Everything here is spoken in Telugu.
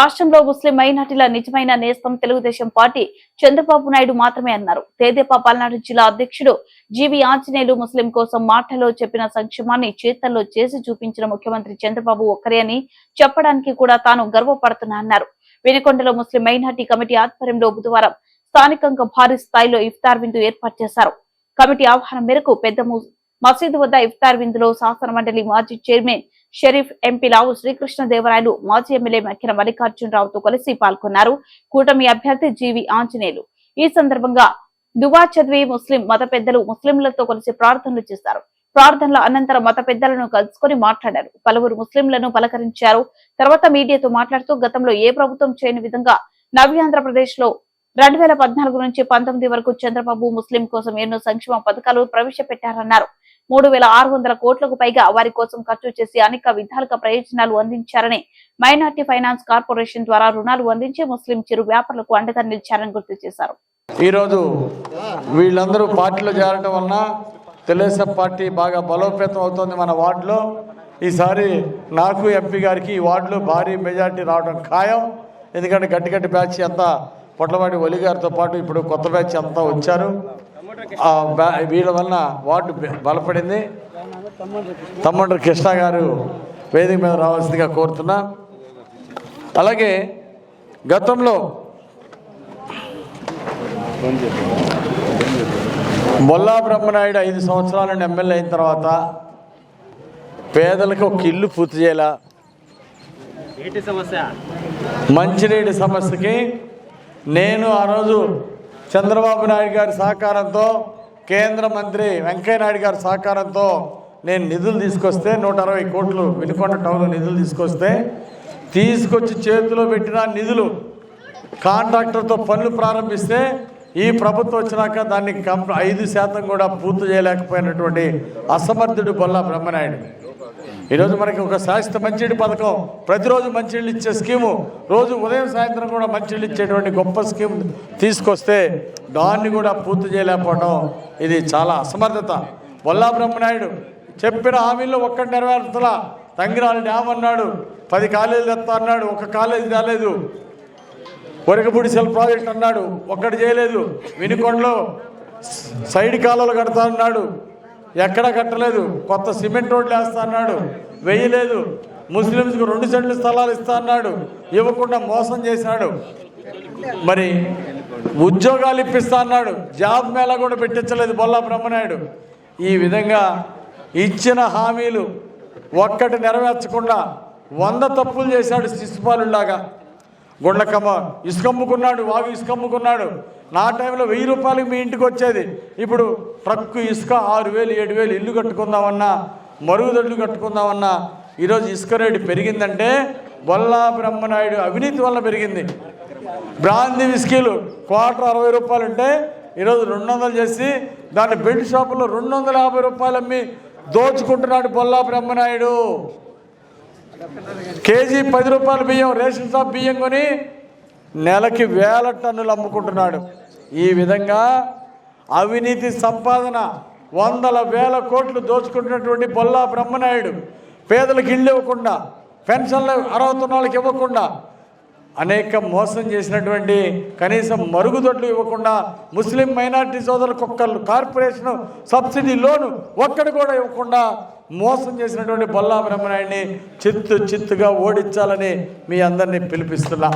రాష్ట్రంలో ముస్లిం మైనార్టీల నిజమైన నేస్తం తెలుగుదేశం పార్టీ చంద్రబాబు నాయుడు మాత్రమే అన్నారు. తేదేపా పల్నాడు జిల్లా అధ్యక్షుడు జీవి ఆంజనేయులు ముస్లిం కోసం మాటలో చెప్పిన సంక్షేమాన్ని చేతల్లో చేసి చూపించిన ముఖ్యమంత్రి చంద్రబాబు ఒక్కరే అని చెప్పడానికి కూడా తాను గర్వపడుతున్నా అన్నారు. వినుకొండలో ముస్లిం మైనార్టీ కమిటీ ఆధ్వర్యంలో బుధవారం స్థానికంగా భారీ స్థాయిలో ఇఫ్తార్ విందు ఏర్పాటు చేశారు. కమిటీ ఆహ్వానం మేరకు పెద్ద ము- మసీదు వద్ద ఇఫ్తార్ విందులో శాసన మండలి మాజీ చైర్మన్ షరీఫ్ ఎంపీ లావు శ్రీకృష్ణదేవరాయలు మాజీ ఎమ్మెల్యే మక్కిన మల్లికార్జునరావుతో కలిసి పాల్గొన్నారు. కూటమి అభ్యర్థి జీవి ఆంజనేయులు. ఈ సందర్భంగా దువా చదివి ముస్లిం మత పెద్దలు ముస్లింలతో కలిసి ప్రార్థనలు చేశారు. ప్రార్థనల అనంతరం మత పెద్దలను కలుసుకొని మాట్లాడారు. పలువురు ముస్లింలను పలకరించారు. తర్వాత మీడియాతో మాట్లాడుతూ గతంలో ఏ ప్రభుత్వం చేయని విధంగా నవ్యాంధ్రప్రదేశ్లో రెండు వేల పద్నాలుగు నుంచి పంతొమ్మిది వరకు చంద్రబాబు ముస్లిం కోసం ఎన్నో సంక్షేమ పథకాలు ప్రవేశపెట్టారన్నారు. మూడు వేల ఆరు వందల కోట్లకు పైగా వారి కోసం ఖర్చు చేసి అనేక విధాలుగా ప్రయోజనాలు అందించారని మైనార్టీ ఫైనాన్స్ కార్పొరేషన్ ద్వారా రుణాలు అందించి ముస్లిం చిరు వ్యాపారులకు అండగా నిలిచారని గుర్తు చేశారు. ఈరోజు వీళ్ళందరూ పార్టీలో చేరడం వలన తెలుగుదేశం పార్టీ బాగా బలోపేతం అవుతుంది మన వార్డులో. ఈసారి నాకు ఎంపీ గారికి ఈ వార్డులో భారీ మెజార్టీ రావడం ఖాయం. ఎందుకంటే గట్టి గట్టి బ్యాచ్ అంతా పొట్లవాడి ఒలి గారితో పాటు ఇప్పుడు కొత్త బ్యాచ్ అంతా వచ్చారు. వీళ్ళ వలన వార్డు బలపడింది. తమ్మండ్రి కృష్ణ గారు వేదిక మీద రావాల్సిందిగా కోరుతున్నా. అలాగే గతంలో బొల్లా బ్రహ్మనాయుడు ఐదు సంవత్సరాల నుండి ఎమ్మెల్యే అయిన తర్వాత పేదలకు ఒక ఇల్లు పూర్తి చేయాల? మంచినీటి సమస్యకి నేను ఆ రోజు చంద్రబాబు నాయుడు గారి సహకారంతో కేంద్ర మంత్రి వెంకయ్య నాయుడు గారి సహకారంతో నేను నిధులు తీసుకొస్తే నూట అరవై కోట్లు వెనుకొండ టౌన్లో నిధులు తీసుకొస్తే తీసుకొచ్చి చేతిలో పెట్టిన నిధులు కాంట్రాక్టర్తో పనులు ప్రారంభిస్తే ఈ ప్రభుత్వం వచ్చినాక దాన్ని కంప్ ఐదు శాతం కూడా పూర్తి చేయలేకపోయినటువంటి అసమర్థుడు బొల్లా బ్రహ్మనాయుడు. ఈరోజు మనకి ఒక శాశ్వత మంచినీటి పథకం. ప్రతిరోజు మంచినీళ్ళు ఇచ్చే స్కీము. రోజు ఉదయం సాయంత్రం కూడా మంచినీళ్ళు ఇచ్చేటువంటి గొప్ప స్కీమ్ తీసుకొస్తే దాన్ని కూడా పూర్తి చేయలేకపోవడం ఇది చాలా అసమర్థత. బొల్లా బ్రహ్మనాయుడు చెప్పిన హామీల్లో ఒక్కటి నెరవేర్తలా తంగిరాలు డ్యామ్ అన్నాడు పది కాలేజీలు తెస్తా అన్నాడు ఒక కాలేజీ రాలేదు కొరకపూడి సెల్ ప్రాజెక్ట్ అన్నాడు ఒక్కటి చేయలేదు. వినుకొండలో సైడ్ కాలువలు కడతా అన్నాడు. ఎక్కడ కట్టలేదు. కొత్త సిమెంట్ రోడ్లు వేస్తా అన్నాడు వేయలేదు. ముస్లిమ్స్కి రెండు సెంట్లు స్థలాలు ఇస్తా అన్నాడు ఇవ్వకుండా మోసం చేసినాడు మరి ఉద్యోగాలు ఇప్పిస్తా అన్నాడు జాబ్ మేళా కూడా పెట్టించలేదు బొల్లా బ్రహ్మనాయుడు. ఈ విధంగా ఇచ్చిన హామీలు ఒక్కటి నెరవేర్చకుండా వంద తప్పులు చేశాడు శిశుపాలులాగా గుండ్లకమ్మ ఇసుక అమ్ముకున్నాడు వాగు ఇసుక అమ్ముకున్నాడు నా టైంలో వెయ్యి రూపాయలకి మీ ఇంటికి వచ్చేది. ఇప్పుడు ట్రక్కు ఇసుక ఆరు వేలు ఏడు వేలు ఇల్లు కట్టుకుందామన్నా మరుగుదొడ్లు కట్టుకుందామన్నా ఈరోజు ఇసుక రేటు పెరిగిందంటే బొల్లా బ్రహ్మనాయుడు అవినీతి వల్ల పెరిగింది. బ్రాంది విస్కీలు క్వార్టర్ అరవై రూపాయలు ఉంటే ఈరోజు రెండు వందలు చేసి దాన్ని బెల్ట్ షాపులో రెండు వందల యాభై రూపాయలు అమ్మి దోచుకుంటున్నాడు బొల్లా బ్రహ్మనాయుడు. కేజీ పది రూపాయల బియ్యం రేషన్ షాప్ బియ్యం కొని నెలకి వేల టన్నులు అమ్ముకుంటున్నాడు. ఈ విధంగా అవినీతి సంపాదన వందల వేల కోట్లు దోచుకుంటున్నటువంటి బొల్లా బ్రహ్మనాయుడు పేదలకు ఇళ్ళు ఇవ్వకుండా పెన్షన్లు అర్హత వాళ్ళకి ఇవ్వకుండా అనేక మోసం చేసినటువంటి కనీసం మరుగుదొడ్లు ఇవ్వకుండా ముస్లిం మైనార్టీ సోదరులకు ఒక్కళ్ళు కార్పొరేషన్ సబ్సిడీ లోను ఒక్కడు కూడా ఇవ్వకుండా మోసం చేసినటువంటి బొల్లా బ్రహ్మనాయుడిని చిత్తు చిత్తుగా ఓడించాలని మీ అందరినీ పిలిపిస్తున్నా.